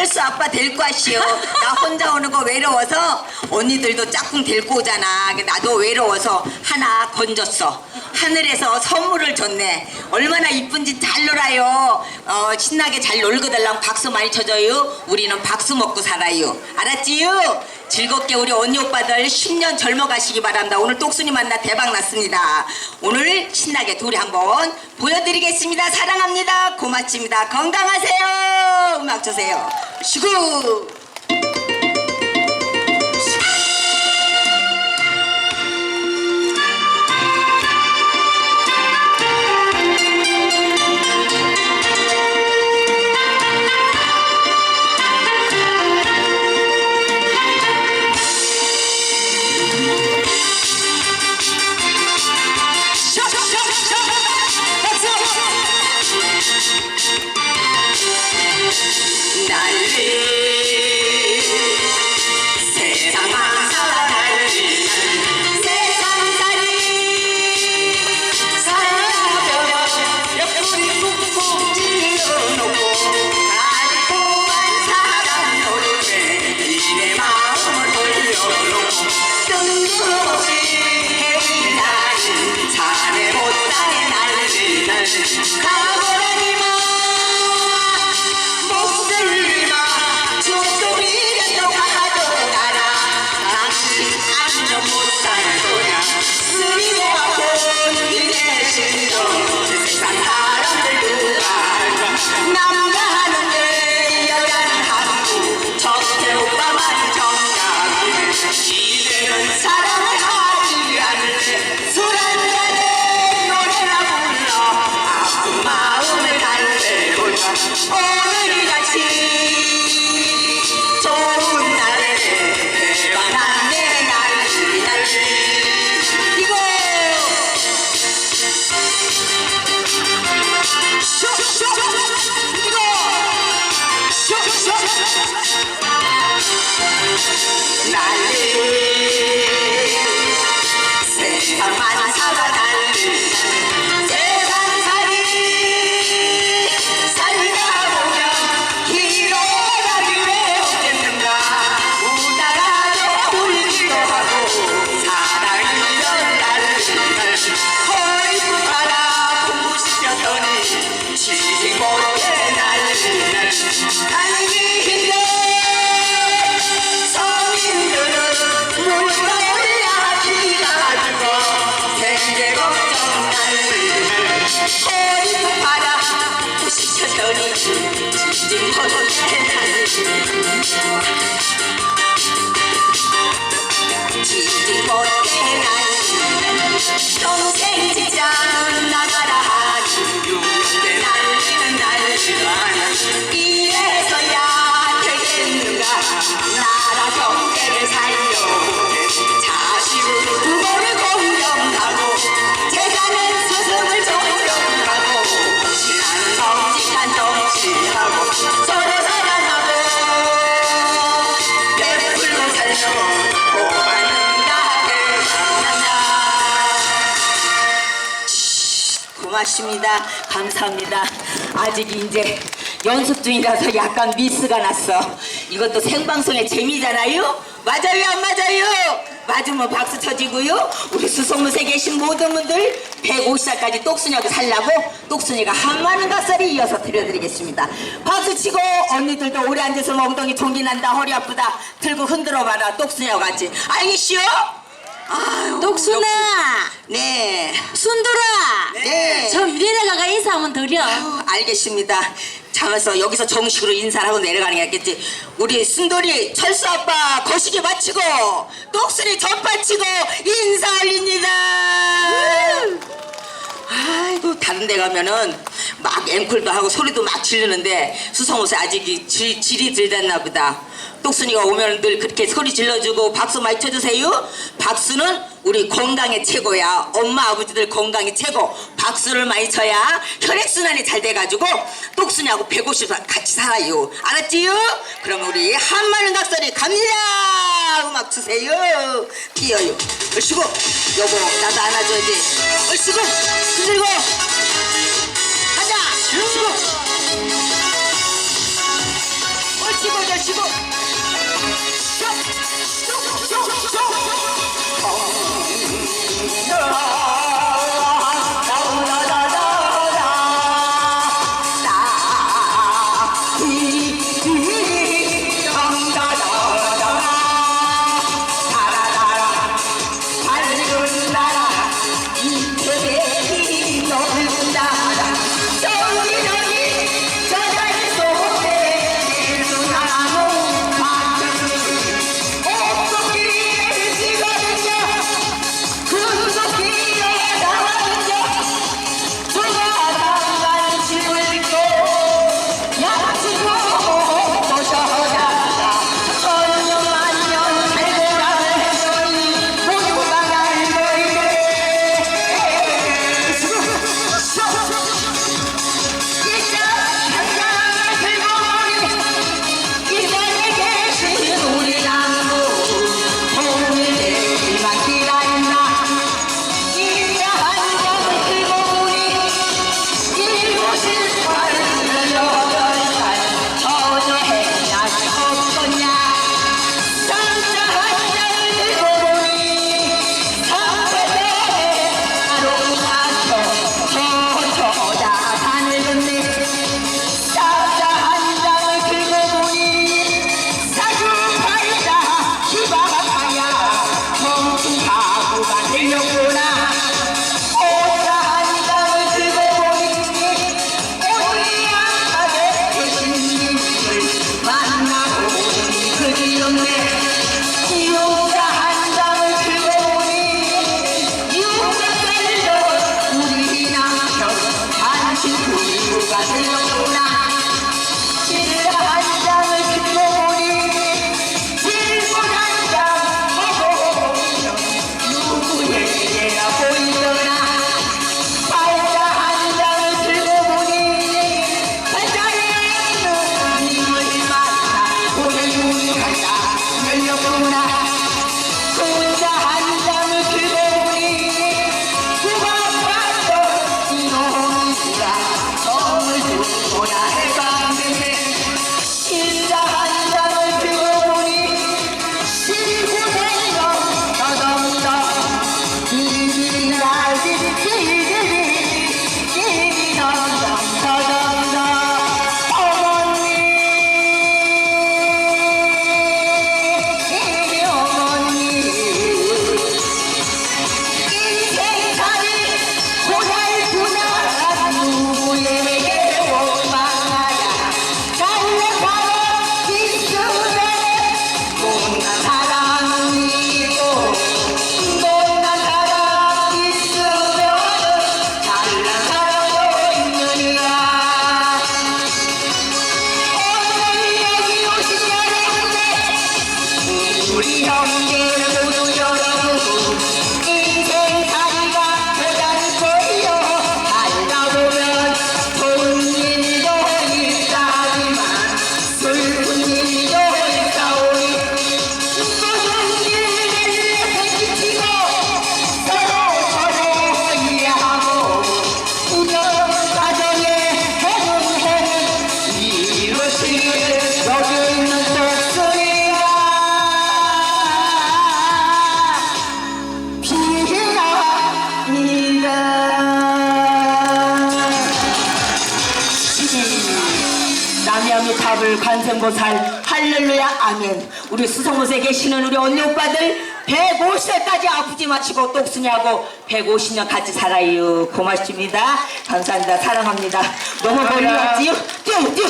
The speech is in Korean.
철수 아빠 데리고 왔시오. 나 혼자 오는 거 외로워서 언니들도 짝꿍 데리고 오잖아. 나도 외로워서 하나 건졌어. 하늘에서 선물을 줬네. 얼마나 이쁜지 잘 놀아요. 어, 신나게 잘 놀고 달랑 박수 많이 쳐줘요. 우리는 박수 먹고 살아요. 알았지요? 즐겁게 우리 언니 오빠들 10년 젊어 가시기 바랍니다. 오늘 똑순이 만나 대박 났습니다. 오늘 신나게 둘이 한번 보여드리겠습니다. 사랑합니다. 고맙습니다. 건강하세요. 음악 주세요. 쉬고. 지지 못 고맙습니다. 감사합니다. 아직 이제 연습 중이라서 약간 미스가 났어. 이것도 생방송의 재미잖아요? 맞아요, 안 맞아요? 맞으면 박수 쳐지고요. 우리 수송무새 계신 모든 분들 150살까지 똑순이하고 살라고 똑순이가 한마는 갓살이 이어서 드려드리겠습니다. 박수 치고 언니들도 오래 앉아서 엉덩이 종기 난다 허리 아프다 들고 흔들어 봐라 똑순이하고 같이 알겠시오? 아유, 똑순아, 네. 순돌아, 네. 저 위에다가 인사 한번 드려. 아유, 알겠습니다. 잠에서 여기서 정식으로 인사를 하고 내려가는 게 낫겠지. 우리 순돌이 철수 아빠 거시기 마치고 똑순이 전파 치고 인사 올립니다. 아이고 다른 데 가면은 막 앵콜도 하고 소리도 막 지르는데 수성옷에 아직 이 질, 질이 들렸나 보다. 똑순이가 오면 늘 그렇게 소리 질러주고 박수 많이 쳐주세요. 박수는 우리 건강의 최고야. 엄마 아버지들 건강이 최고. 박수를 많이 쳐야 혈액순환이 잘 돼가지고 똑순이하고 150살 같이 살아요. 알았지요? 그럼 우리 한마른 각설이 갑니다. 음악 주세요. 뛰어요. 얼씨구 여보 나도 안아줘야지. 얼씨구 흔들고 가자. 얼씨구 얼씨구 얼씨구 Show. 남이함이 답을 관세음보살 할렐루야 아멘. 우리 수성못에 계시는 우리 언니 오빠들 150세까지 아프지 마시고 똑순이하고 150년 같이 살아요. 고맙습니다. 감사합니다. 사랑합니다. 너무 멀리 왔지요? 뛰어 뛰어.